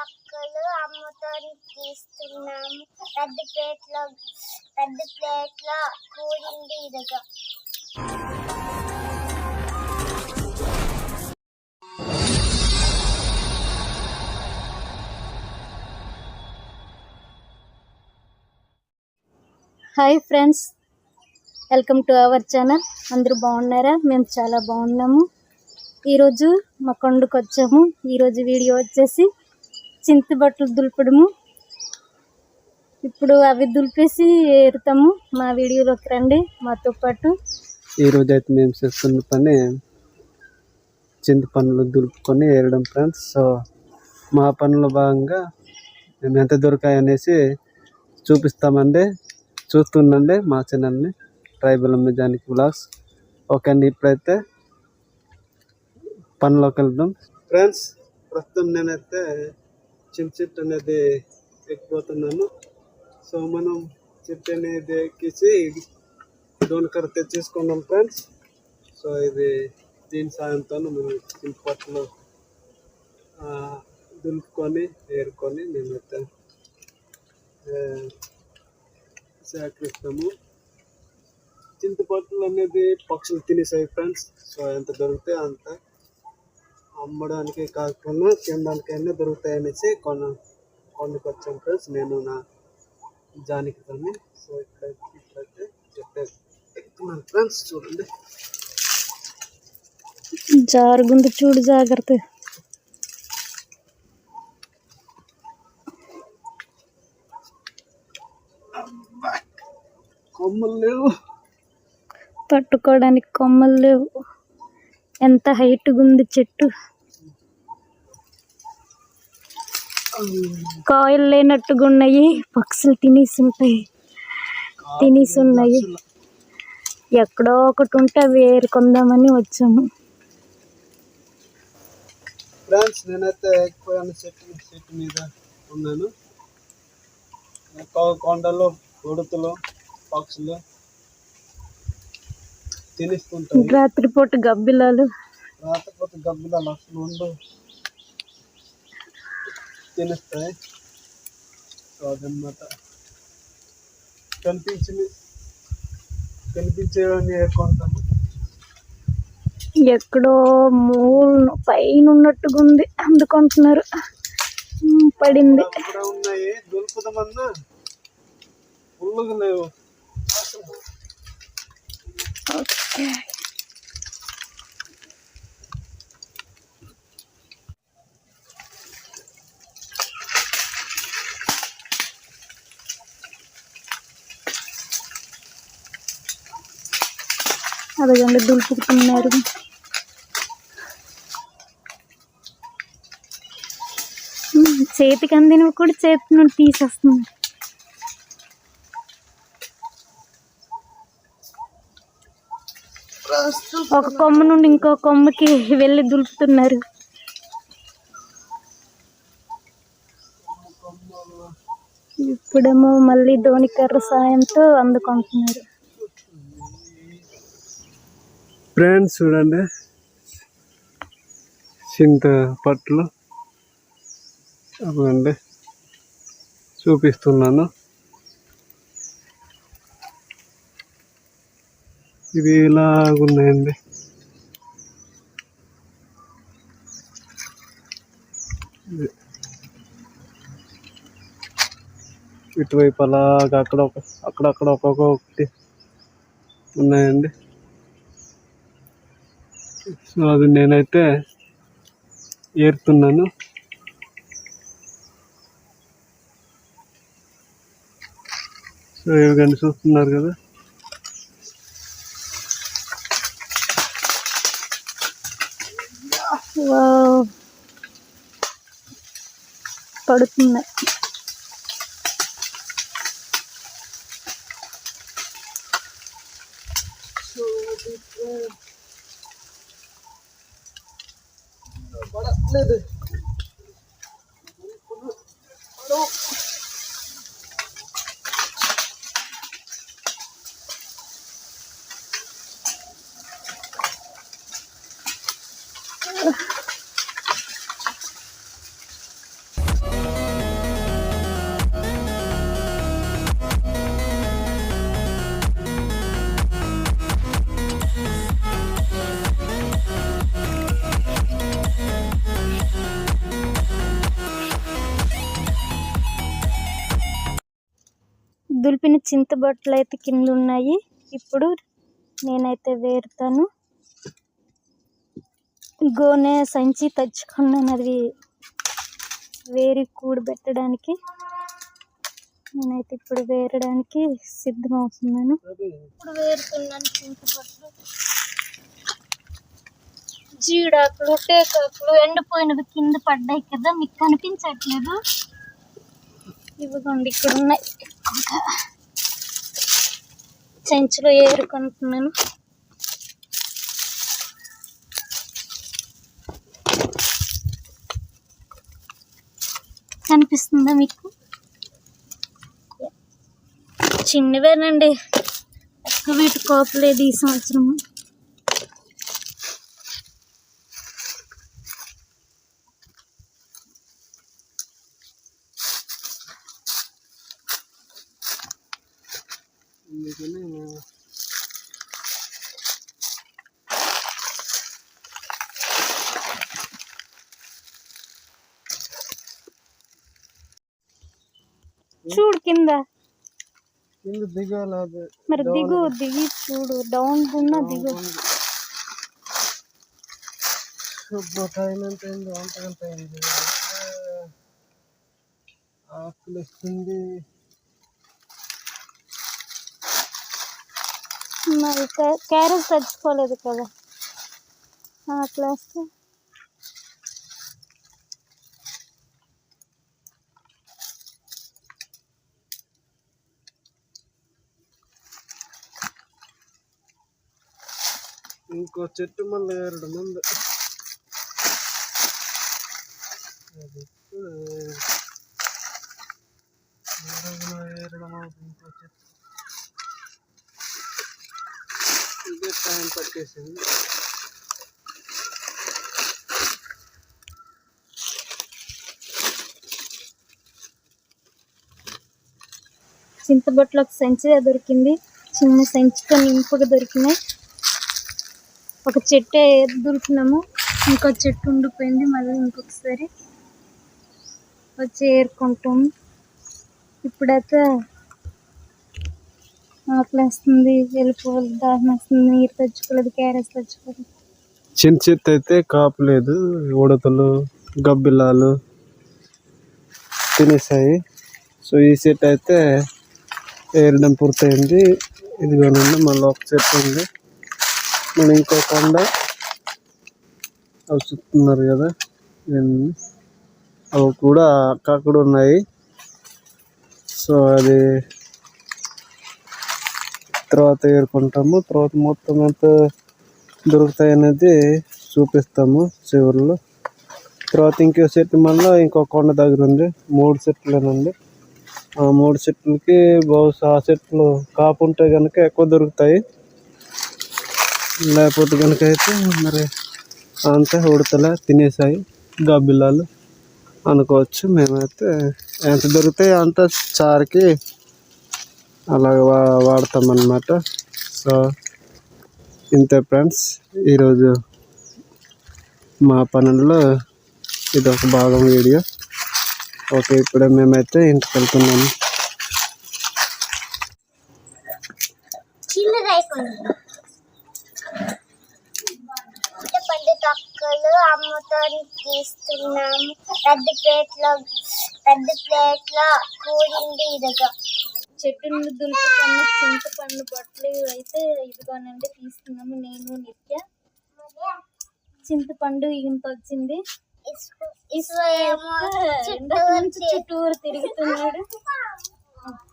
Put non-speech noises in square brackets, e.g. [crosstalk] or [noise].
కక్కలు అమ్ముతానికి తీస్తున్నాము పెద్ద ప్లేట్లో పెద్ద ప్లేట్లో కూడింది ఇదిగో. Hi friends welcome to our channel. అందరూ బాగున్నారా? మేము చాలా బాగున్నాము. ఈరోజు మా కొండకు వచ్చాము ఈరోజు వీడియో వచ్చేసి చింత బట్టలు దులపడము. ఇప్పుడు అవి దులిపేసి ఏరుతాము. మా వీడియోలోకి రండి. మాతో పాటు ఈరోజు అయితే మేము చేస్తున్న పని చింత పనులు దులుపుకొని ఏరడం ఫ్రెండ్స్. సో మా పనిలో భాగంగా మేము ఎంత దొరికాయనేసి చూపిస్తామండి. చూస్తుండండి మా ఛానల్ని ట్రైబల్ మెజానిక్ బ్లాగ్స్ ఓకే అండి ఇప్పుడైతే పనిలోకి వెళ్దాం. ఫ్రెండ్స్ ప్రస్తుతం నేనైతే చిన్న అనేది ఎక్కిపోతున్నాను. సో మనం చెట్టు అనేది ఎక్కేసి డోన్కర్ తెచ్చేసుకున్నాం ఫ్రెండ్స్. సో ఇది దీని సాయంతో మనం చింతపట్లు దులుపుకొని ఏరుకొని మేమైతే సేకరిస్తాము. చింతపట్లు అనేది పక్షులు తినేసాయి ఫ్రెండ్స్. సో ఎంత దొరికితే అంత అమ్మడానికి కాకుండా తినడానికైనా దొరుకుతాయి అనేసి కొన కొండకు వచ్చాం ఫ్రెండ్స్. నేను నా జానకితోని. సో ఇక్కడైతే ఇక్కడైతే చెట్టు ఎక్కుతున్నాను ఫ్రెండ్స్. చూడండి. జారుగుంది చూడు జాగ్రత్త. కొమ్మలు లేవు. పట్టుకోవడానికి కొమ్మలు లేవు. ఎంత హైట్గా ఉంది చెట్టు. కాయలు లేనట్టుగా ఉన్నాయి పక్షులు తినేసి ఉంటాయి తినేసి ఉన్నాయి. ఎక్కడో ఒకటి ఉంటే అవి ఏరుకుందామని వచ్చాము. ఫ్రెండ్స్ నేనైతే ఎక్కిపోయాను చెట్టు చెట్టు మీద ఉన్నాను. కొండలు ఉడుతులు పక్షులు. తినిస్తుంటాయి రాత్రిపూట గబ్బిలాలు. రాకపోతే గబ్బిలాలు అసలు ఉండు తినేస్తాయి సో అదనమాట కనిపించింది. కనిపించేవన్నీ ఏర్కొంటాము ఎక్కడో మూల పైన ఉన్నట్టుగా ఉంది అందుకుంటున్నారు పడింది. ఉన్నాయి. దులుపుదామన్నా ఫుల్గా లేవు. అదిగండి దులుపుతున్నారు చేతికి అందినవి కూడా చేతి నుండి తీసేస్తున్నారు. ఒక కొమ్మ నుండి ఇంకో కొమ్మకి వెళ్ళి దులుపుతున్నారు. ఇప్పుడేమో మళ్ళీ ధోనికర్ర సాయంతో అందుకుంటున్నారు. ఫ్రెండ్స్ చూడండి. చింత పట్లు అవ్వండి చూపిస్తున్నాను. ఇది ఇలాగున్నాయండి. ఇటువైపు అలాగా అక్కడ ఒక అక్కడక్కడ ఒక్కొక్కటి ఉన్నాయండి. సో అది నేనైతే ఏరుతున్నాను. సో ఇవి కానీ చూస్తున్నారు కదా. వావ్. పడుతున్నాయి దులిపిన చింతబొట్టలు అయితే కింద ఉన్నాయి ఇప్పుడు నేనైతే వేరుతాను. గోనె సంచి తెచ్చుకున్నాను. అది వేరి కూడబెట్టడానికి నేనైతే ఇప్పుడు వేరడానికి సిద్ధమవుతున్నాను. ఇప్పుడు వేరుతున్నాను చింతపట్లు జీడాకులు టేకాకులు ఎండిపోయినవి కింద పడ్డాయి కదా మీకు కనిపించట్లేదు. ఇవిగోండి ఇక్కడ ఉన్నాయి చెంచులో ఏరుకుంటున్నాను. కనిపిస్తుందా మీకు? చిన్నవేనండి. ఎక్కువ వీటి కోపలేదు ఈ సంవత్సరం అందుకని నేను చూడు కింద కింద దిగాలి అది మరి దిగు దిగి చూడు డౌన్ ఉన్న దిగు అబ్బా టైం ఎంత అయింది వంట గంట అయింది ఆకులు వస్తుంది మరి క్యారెట్ తెచ్చుకోలేదు కదా క్లాస్ ఇంకో చెట్టు మళ్ళీ ఏరడు ముందు ఏరడం ఇంకో చెట్టు ఇదే పట్టేసింది. చింతబొట్లో ఒక సంచి దొరికింది. చిన్న సంచితో నింపుగా దొరికినాయి. ఒక చెట్టు దొరికినాము. ఇంకో చెట్టు ఉండిపోయింది. మళ్ళీ ఇంకొకసారి వచ్చి ఏరుకుంటాము. ఇప్పుడైతే ఆకలిస్తుంది వెళ్ళిపోవాలి దాహం వస్తుంది నీరు తెచ్చుకోలేదు క్యారెట్స్ తెచ్చుకోలేదు. చిన్న చెట్టు అయితే కాపలేదు ఉడతలు గబ్బిలాలు తినేసాయి. సో ఈ చెట్టు అయితే ఏరడం పూర్తయింది. ఇదిగోనండి మళ్ళీ ఒక చెట్టు ఉంది. మనం ఇంకో కొండ అవి చుట్టున్నారు కదా అవి కూడా అక్కడ ఉన్నాయి. సో అది తర్వాత ఏరుకుంటాము. తర్వాత మొత్తం ఎంత దొరుకుతాయి అనేది చూపిస్తాము చివరిలో. తర్వాత ఇంకో చెట్టు మళ్ళీ ఇంకో కొండ దగ్గర ఉంది. మూడు చెట్లేనండి ఆ మూడు చెట్లకి బహుశా ఆ చెట్లు కాపు ఉంటే కనుక ఎక్కువ దొరుకుతాయి. లేకపోతే కనుక అయితే మరి అంతా ఉడతలే తినేసాయి. గబ్బిలాలు అనుకోవచ్చు. మేమైతే ఎంత దొరుకుతాయి అంత చారుకి అలాగ వా వాడతాం అన్నమాట సో ఇంతే ఫ్రెండ్స్. ఈరోజు మా పనుల్లో ఇది ఒక భాగం వీడియో. ఓకే ఇప్పుడు మేమైతే ఇంటికి వెళ్తున్నాము. తొక్కలు అమ్మతో తీస్తున్నాము. పెద్ద ప్లేట్లో పెద్ద ప్లేట్లో కూడింది ఇదిగో. చెట్టు నుండి దులుపుకున్న చింతపండు బొట్టలు అయితే ఇదిగోనండి తీసుకున్నాము నేను నిత్య. చింతపండు ఇంత వచ్చింది. ఇసుక చుట్టూరు తిరుగుతున్నాడు. [laughs]